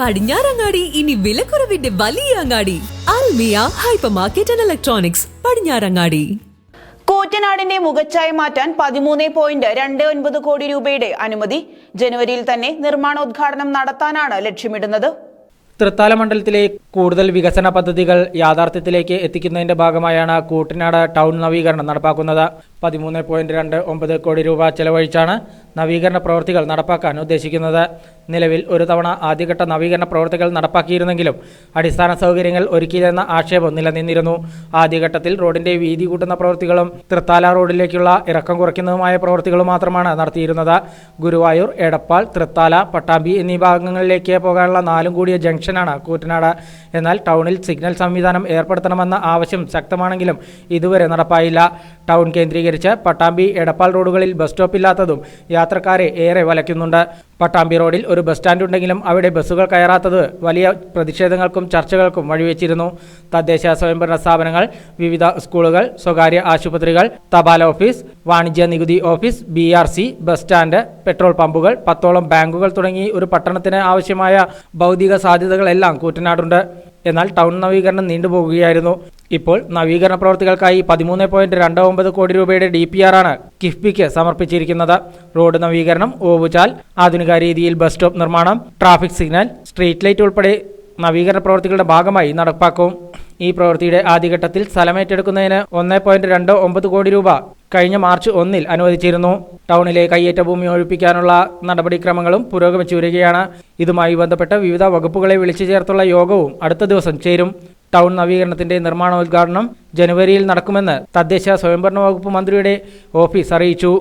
പടിഞ്ഞാറങ്ങാടി ഇനി വിലക്കുറവിന്റെ വലിയ അങ്ങാടി. Almiya hyper market and electronics Padinjarangadi. കൂറ്റനാടിന്റെ മുഖച്ചായ മാറ്റാൻ പതിമൂന്ന് പോയിന്റ് രണ്ട് ഒൻപത് കോടി രൂപയുടെ അനുമതി ജനുവരിയിൽ തന്നെ നിർമ്മാണോദ്ഘാടനം നടത്താനാണ് ലക്ഷ്യമിടുന്നത്. തൃത്താല മണ്ഡലത്തിലെ കൂടുതൽ വികസന പദ്ധതികൾ യാഥാർത്ഥ്യത്തിലേക്ക് എത്തിക്കുന്നതിന്റെ ഭാഗമായാണ് കൂട്ടനാട് ടൗൺ നവീകരണം നടപ്പാക്കുന്നത്. പതിമൂന്ന് പോയിന്റ് രണ്ട് ഒമ്പത് കോടി രൂപ ചെലവഴിച്ചാണ് നവീകരണ പ്രവൃത്തികൾ നടപ്പാക്കാൻ ഉദ്ദേശിക്കുന്നത്. നിലവിൽ ഒരു തവണ ആദ്യഘട്ട നവീകരണ പ്രവൃത്തികൾ നടപ്പാക്കിയിരുന്നെങ്കിലും അടിസ്ഥാന സൗകര്യങ്ങൾ ഒരുക്കിയില്ലെന്ന ആക്ഷേപം നിലനിന്നിരുന്നു. ആദ്യഘട്ടത്തിൽ റോഡിന്റെ വീതി കൂട്ടുന്ന പ്രവൃത്തികളും തൃത്താല റോഡിലേക്കുള്ള ഇറക്കം കുറയ്ക്കുന്നതുമായ പ്രവൃത്തികളും മാത്രമാണ് നടത്തിയിരുന്നത്. ഗുരുവായൂർ എടപ്പാൾ തൃത്താല പട്ടാമ്പി എന്നീ ഭാഗങ്ങളിലേക്ക് പോകാനുള്ള നാലും കൂടിയ ജംഗ്ഷനാണ് കൂറ്റനാട്. എന്നാൽ ടൗണിൽ സിഗ്നൽ സംവിധാനം ഏർപ്പെടുത്തണമെന്ന ആവശ്യം ശക്തമാണെങ്കിലും ഇതുവരെ നടപ്പായില്ല. ടൗൺ കേന്ദ്രീകരിച്ച് പട്ടാമ്പി എടപ്പാൾ റോഡുകളിൽ ബസ് സ്റ്റോപ്പ് ഇല്ലാത്തതും യാത്രക്കാരെ ഏറെ വലയ്ക്കുന്നുണ്ട്. പട്ടാമ്പി റോഡിൽ ഒരു ബസ് സ്റ്റാൻഡ് ഉണ്ടെങ്കിലും അവിടെ ബസ്സുകൾ കയറാത്തത് വലിയ പ്രതിഷേധങ്ങൾക്കും ചർച്ചകൾക്കും വഴിവെച്ചിരുന്നു. തദ്ദേശ സ്വയംഭരണ സ്ഥാപനങ്ങൾ വിവിധ സ്കൂളുകൾ സ്വകാര്യ ആശുപത്രികൾ തപാൽ ഓഫീസ് വാണിജ്യ നികുതി office B bus stand petrol പമ്പുകൾ പത്തോളം ബാങ്കുകൾ തുടങ്ങി ഒരു പട്ടണത്തിന് ആവശ്യമായ ഭൗതിക സാധ്യതകളെല്ലാം കൂറ്റനാടുണ്ട്. എന്നാൽ ടൗൺ നവീകരണം നീണ്ടുപോകുകയായിരുന്നു. ഇപ്പോൾ നവീകരണ പ്രവർത്തികൾക്കായി പതിമൂന്ന് പോയിന്റ് രണ്ട് ഒമ്പത് കോടി രൂപയുടെ ഡി പി ആർ ആണ് കിഫ്ബിക്ക് സമർപ്പിച്ചിരിക്കുന്നത്. റോഡ് നവീകരണം ഓവുചാൽ ആധുനിക രീതിയിൽ ബസ് സ്റ്റോപ്പ് നിർമ്മാണം ട്രാഫിക് സിഗ്നൽ സ്ട്രീറ്റ് ലൈറ്റ് ഉൾപ്പെടെ നവീകരണ പ്രവർത്തികളുടെ ഭാഗമായി നടപ്പാക്കും. ഈ പ്രവൃത്തിയുടെ ആദ്യഘട്ടത്തിൽ സ്ഥലമേറ്റെടുക്കുന്നതിന് ഒന്ന് പോയിന്റ് രണ്ട് ഒമ്പത് കോടി രൂപ കഴിഞ്ഞ മാർച്ച് ഒന്നിൽ അനുവദിച്ചിരുന്നു. ടൗണിലെ കയ്യേറ്റ ഭൂമി ഒഴിപ്പിക്കാനുള്ള നടപടിക്രമങ്ങളും പുരോഗമിച്ചു വരികയാണ്. ഇതുമായി ബന്ധപ്പെട്ട് വിവിധ വകുപ്പുകളെ വിളിച്ചു ചേർത്തുള്ള യോഗവും അടുത്ത ദിവസം ചേരും. ടൗൺ നവീകരണത്തിന്റെ നിർമ്മാണോദ്ഘാടനം ജനുവരിയിൽ നടക്കുമെന്ന് തദ്ദേശ സ്വയംഭരണ വകുപ്പ് മന്ത്രിയുടെ ഓഫീസ് അറിയിച്ചു.